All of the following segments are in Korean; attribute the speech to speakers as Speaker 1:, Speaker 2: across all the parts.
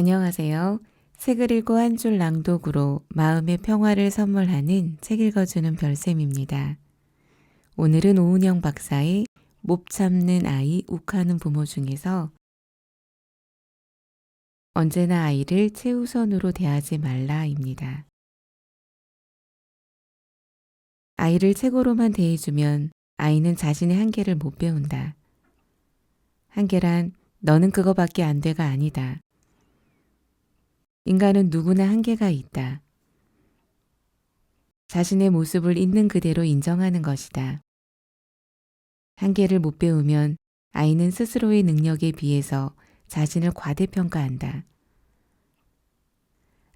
Speaker 1: 안녕하세요. 책을 읽고 한 줄 낭독으로 마음의 평화를 선물하는 책 읽어주는 별쌤입니다. 오늘은 오은영 박사의 못 참는 아이 욱하는 부모 중에서 언제나 아이를 최우선으로 대하지 말라입니다. 아이를 최고로만 대해주면 아이는 자신의 한계를 못 배운다. 한계란 너는 그거밖에 안 돼가 아니다. 인간은 누구나 한계가 있다. 자신의 모습을 있는 그대로 인정하는 것이다. 한계를 못 배우면 아이는 스스로의 능력에 비해서 자신을 과대평가한다.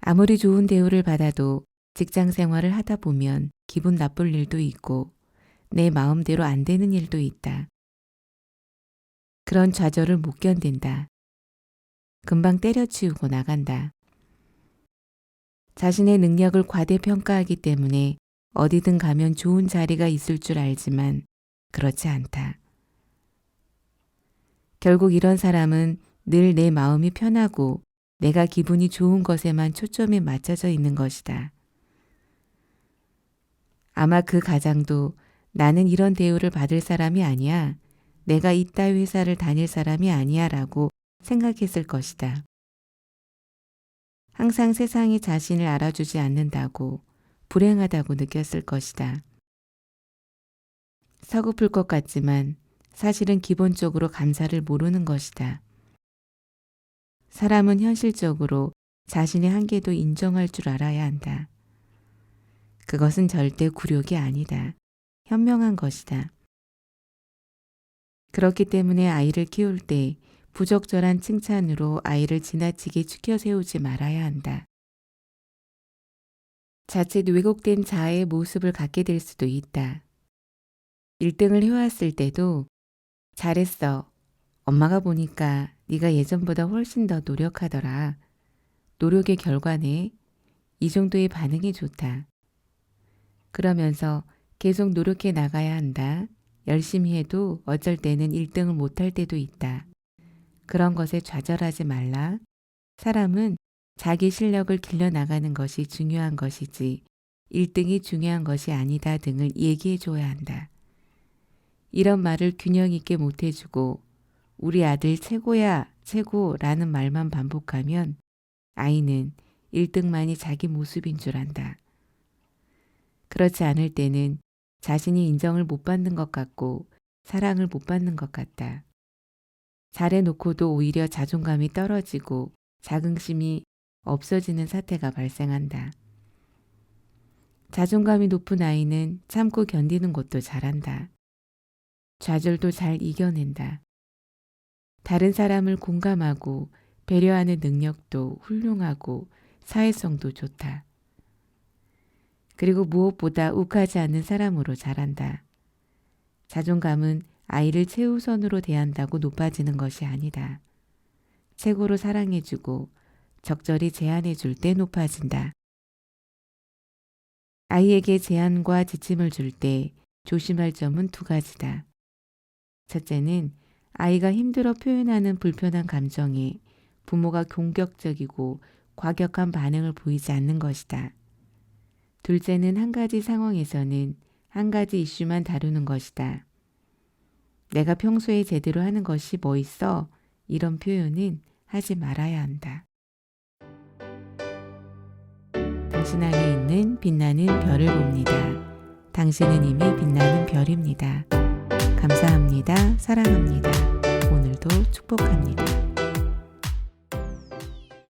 Speaker 1: 아무리 좋은 대우를 받아도 직장 생활을 하다 보면 기분 나쁠 일도 있고 내 마음대로 안 되는 일도 있다. 그런 좌절을 못 견딘다. 금방 때려치우고 나간다. 자신의 능력을 과대평가하기 때문에 어디든 가면 좋은 자리가 있을 줄 알지만 그렇지 않다. 결국 이런 사람은 늘 내 마음이 편하고 내가 기분이 좋은 것에만 초점이 맞춰져 있는 것이다. 아마 그 가장도 나는 이런 대우를 받을 사람이 아니야. 내가 이따 회사를 다닐 사람이 아니야 라고 생각했을 것이다. 항상 세상이 자신을 알아주지 않는다고 불행하다고 느꼈을 것이다. 서글플 것 같지만 사실은 기본적으로 감사를 모르는 것이다. 사람은 현실적으로 자신의 한계도 인정할 줄 알아야 한다. 그것은 절대 굴욕이 아니다. 현명한 것이다. 그렇기 때문에 아이를 키울 때 부적절한 칭찬으로 아이를 지나치게 추켜 세우지 말아야 한다. 자칫 왜곡된 자아의 모습을 갖게 될 수도 있다. 1등을 해왔을 때도 잘했어. 엄마가 보니까 네가 예전보다 훨씬 더 노력하더라. 노력의 결과네. 이 정도의 반응이 좋다. 그러면서 계속 노력해 나가야 한다. 열심히 해도 어쩔 때는 1등을 못할 때도 있다. 그런 것에 좌절하지 말라. 사람은 자기 실력을 길러나가는 것이 중요한 것이지 1등이 중요한 것이 아니다 등을 얘기해 줘야 한다. 이런 말을 균형 있게 못 해주고 우리 아들 최고야 최고라는 말만 반복하면 아이는 1등만이 자기 모습인 줄 안다. 그렇지 않을 때는 자신이 인정을 못 받는 것 같고 사랑을 못 받는 것 같다. 잘해놓고도 오히려 자존감이 떨어지고 자긍심이 없어지는 사태가 발생한다. 자존감이 높은 아이는 참고 견디는 것도 잘한다. 좌절도 잘 이겨낸다. 다른 사람을 공감하고 배려하는 능력도 훌륭하고 사회성도 좋다. 그리고 무엇보다 욱하지 않는 사람으로 자란다. 자존감은 아이를 최우선으로 대한다고 높아지는 것이 아니다. 최고로 사랑해주고 적절히 제한해줄 때 높아진다. 아이에게 제한과 지침을 줄 때 조심할 점은 두 가지다. 첫째는 아이가 힘들어 표현하는 불편한 감정에 부모가 공격적이고 과격한 반응을 보이지 않는 것이다. 둘째는 한 가지 상황에서는 한 가지 이슈만 다루는 것이다. 내가 평소에 제대로 하는 것이 뭐 있어? 이런 표현은 하지 말아야 한다. 당신 안에 있는 빛나는 별을 봅니다. 당신은 이미 빛나는 별입니다. 감사합니다. 사랑합니다. 오늘도 축복합니다.